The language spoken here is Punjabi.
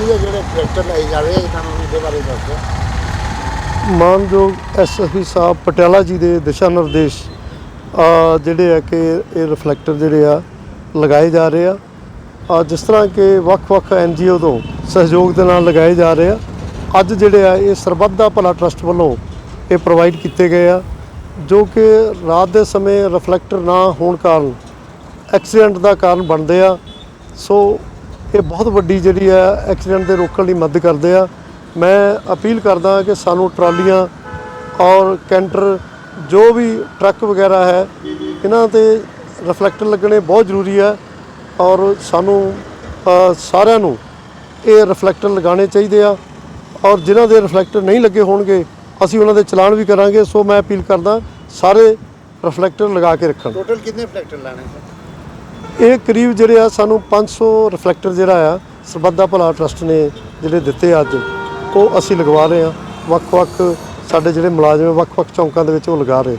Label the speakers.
Speaker 1: ਬਿਜਲੀ ਦੇ ਜਿਹੜੇ ਪ੍ਰੋਜੈਕਟ ਲਾਏ ਜਾ ਰਹੇ ਆ ਇਹਨਾਂ ਨੂੰ ਇਹਦੇ ਬਾਰੇ ਦੱਸੋ
Speaker 2: ਮਾਨਯੋਗ ਐਸਐਸਪੀ ਸਾਹਿਬ ਪਟਿਆਲਾ ਜੀ ਦੇ ਦਿਸ਼ਾ ਨਿਰਦੇਸ਼ ਅ, ਜਿਹੜੇ ਆ ਕਿ ਇਹ ਰਿਫਲੈਕਟਰ ਜਿਹੜੇ ਆ ਲਗਾਏ ਜਾ ਰਹੇ ਆ। ਅ, ਜਿਸ ਤਰ੍ਹਾਂ ਕਿ ਵੱਖ-ਵੱਖ ਐਨਜੀਓ ਤੋਂ ਸਹਿਯੋਗ ਦੇ ਨਾਲ ਲਗਾਏ ਜਾ ਰਹੇ ਆ। ਅੱਜ ਜਿਹੜੇ ਆ ਇਹ ਸਰਬੱਤ ਦਾ ਭਲਾ ਟਰਸਟ ਵੱਲੋਂ ਇਹ ਪ੍ਰੋਵਾਈਡ ਕੀਤੇ ਗਏ ਆ ਜੋ ਕਿ ਰਾਤ ਦੇ ਸਮੇਂ ਰਿਫਲੈਕਟਰ ਨਾ ਹੋਣ ਕਾਰਨ ਐਕਸੀਡੈਂਟ ਦਾ ਕਾਰਨ ਬਣਦੇ ਆ। ਸੋ ਇਹ ਬਹੁਤ ਵੱਡੀ ਜਿਹੜੀ ਹੈ ਐਕਸੀਡੈਂਟ ਦੇ ਰੋਕਣ ਲਈ ਮਦਦ ਕਰਦੇ ਆ। ਮੈਂ ਅਪੀਲ ਕਰਦਾ ਕਿ ਸਾਨੂੰ ਟਰਾਲੀਆਂ ਔਰ ਕੈਂਟਰ ਜੋ ਵੀ ਟਰੱਕ ਵਗੈਰਾ ਹੈ, ਇਹਨਾਂ ਤੇ ਰਿਫਲੈਕਟਰ ਲੱਗਣੇ ਬਹੁਤ ਜ਼ਰੂਰੀ ਹੈ ਔਰ ਸਾਨੂੰ ਸਾਰਿਆਂ ਨੂੰ ਇਹ ਰਿਫਲੈਕਟਰ ਲਗਾਉਣੇ ਚਾਹੀਦੇ ਆ ਔਰ ਜਿਨ੍ਹਾਂ ਦੇ ਰਿਫਲੈਕਟਰ ਨਹੀਂ ਲੱਗੇ ਹੋਣਗੇ, ਅਸੀਂ ਉਹਨਾਂ ਦੇ ਚਲਾਨ ਵੀ ਕਰਾਂਗੇ। ਸੋ ਮੈਂ ਅਪੀਲ ਕਰਦਾ, ਸਾਰੇ ਰਿਫਲੈਕਟਰ ਲਗਾ ਕੇ ਰੱਖਣ।
Speaker 1: ਟੋਟਲ ਕਿੰਨੇ ਪ੍ਰੋਜੈਕਟ ਲਾਣੇ ਸਰ
Speaker 2: ਇਹ ਕਰੀਬ ਜਿਹੜੇ ਆ ਸਾਨੂੰ 500 ਰਿਫਲੈਕਟਰ ਜਿਹੜਾ ਆ ਸਰਬੱਤ ਭਲਾ ਟਰਸਟ ਨੇ ਜਿਹੜੇ ਦਿੱਤੇ ਅੱਜ ਉਹ ਅਸੀਂ ਲਗਵਾ ਰਹੇ ਆ ਵੱਖ-ਵੱਖ ਸਾਡੇ ਜਿਹੜੇ ਮੁਲਾਜ਼ਮ ਆ, ਵੱਖ-ਵੱਖ ਚੌਂਕਾਂ ਦੇ ਵਿੱਚ ਉਹ ਲਗਾ ਰਹੇ।